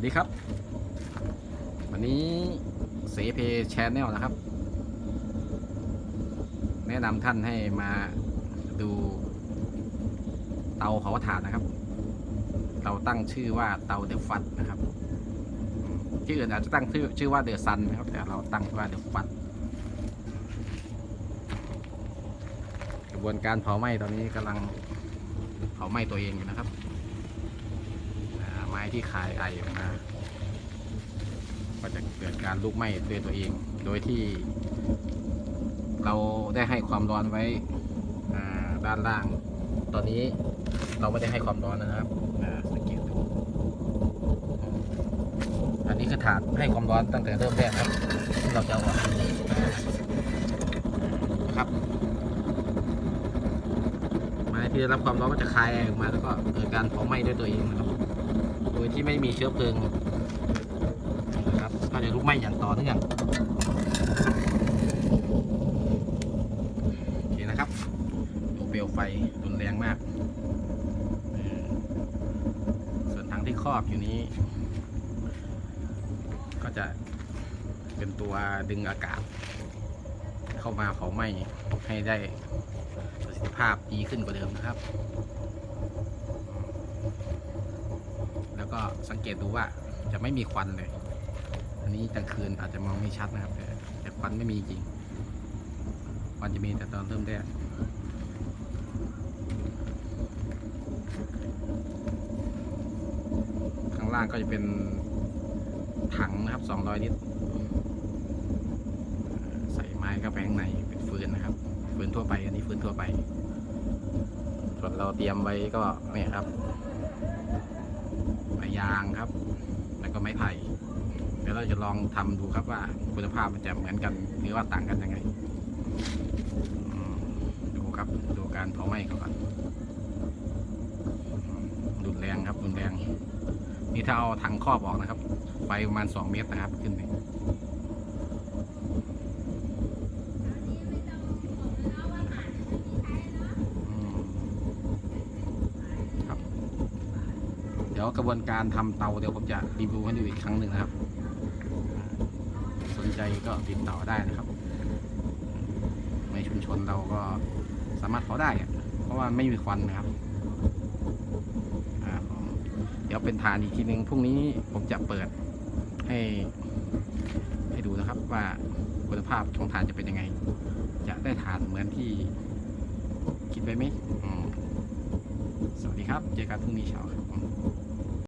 วัสดีครับ วันนี้เสเพชนแนลนะครับ แนะนำท่านให้มาดูเตาเผาถ่านนะครับ เราตั้งชื่อว่าเตาเดอะฟัตนะครับที่อื่นอาจจะตั้งชื่อชื่อว่าเดอะซันนะครับ แต่เราตั้งว่าเดอะฟัตกระบวนการเผาไหม้ตอนนี้กำลังเผาไหม้ตัวเองอยู่นะครับ ไม้ที่คายไอออกมา ก็จะเกิดการลุกไหม้ด้วยตัวเอง โดยที่ เราได้ให้ความร้อนไว้ด้านล่าง ตอนนี้เราไม่ได้ให้ความร้อนนะครับสังเกตดูอันนี้คือถาดให้ความร้อนตั้งแต่เริ่มแรกครับ เราจะเอาอกครับ ไม้ที่ได้รับความร้อนก็จะคายออกมาแล้วก็เกิดการเผาไหม้ด้วยตัวเองนะครับ ยที่ไม่มีเชื้อเพลิงนะครับก็จะลุกไหม้อย่างต่อเนื่องโอเคนะครับดูเปลวไฟรุนแรงมาก ส่วนทางที่ครอบอยู่นี้ ก็จะเป็นตัวดึงอากาศ เข้ามาเผาไหม้ให้ได้ประสิทธิภาพดีขึ้นกว่าเดิมนะครับ แล้วก็สังเกตดูว่าจะไม่มีควันเลย อันนี้กลางคืนอาจจะมองไม่ชัดนะครับ แต่แต่ควันไม่มีจริงควันจะมีแต่ตอนเริ่มแรกข้างล่างก็จะเป็นถังนะครับ 200 ลิตร ใส่ไม้เข้าไปข้างในเป็นฟืนนะครับ ฟืนทั่วไป อันนี้ฟืนทั่วไป ส่วนเราเตรียมไว้ก็เนี่ยครับ ไม้ยางครับ แล้วก็ไม้ไผ่เดี๋ยวเราจะลองทำดูครับว่าคุณภาพมันจะเหมือนกันหรือว่าต่างกันยังไงดูครับดูการเผาไหม้ก่อนรุนแรงครับรุนแรงนี่ถ้าเอาถังครอบออกนะครับ ไปประมาณ2เมตรนะครับขึ้นไปอืมครับ เดี๋ยวกระบวนการทำเตาเดี๋ยวผมจะรีวิวให้ดูอีกครั้งหนึ่งนะครับ สนใจก็ติดต่อได้นะครับ ในชุมชนเราก็สามารถเผาได้เพราะว่าไม่มีควันนะครับเดี๋ยวเป็นฐานอีกทีหนึ่งพรุ่งนี้ผมจะเปิดให้ให้ดูนะครับว่าคุณภาพของฐานจะเป็นยังไง จะได้ฐานเหมือนที่คิดไว้ไหมสวัสดีครับ เจอกันพรุ่งนี้เช้าครับ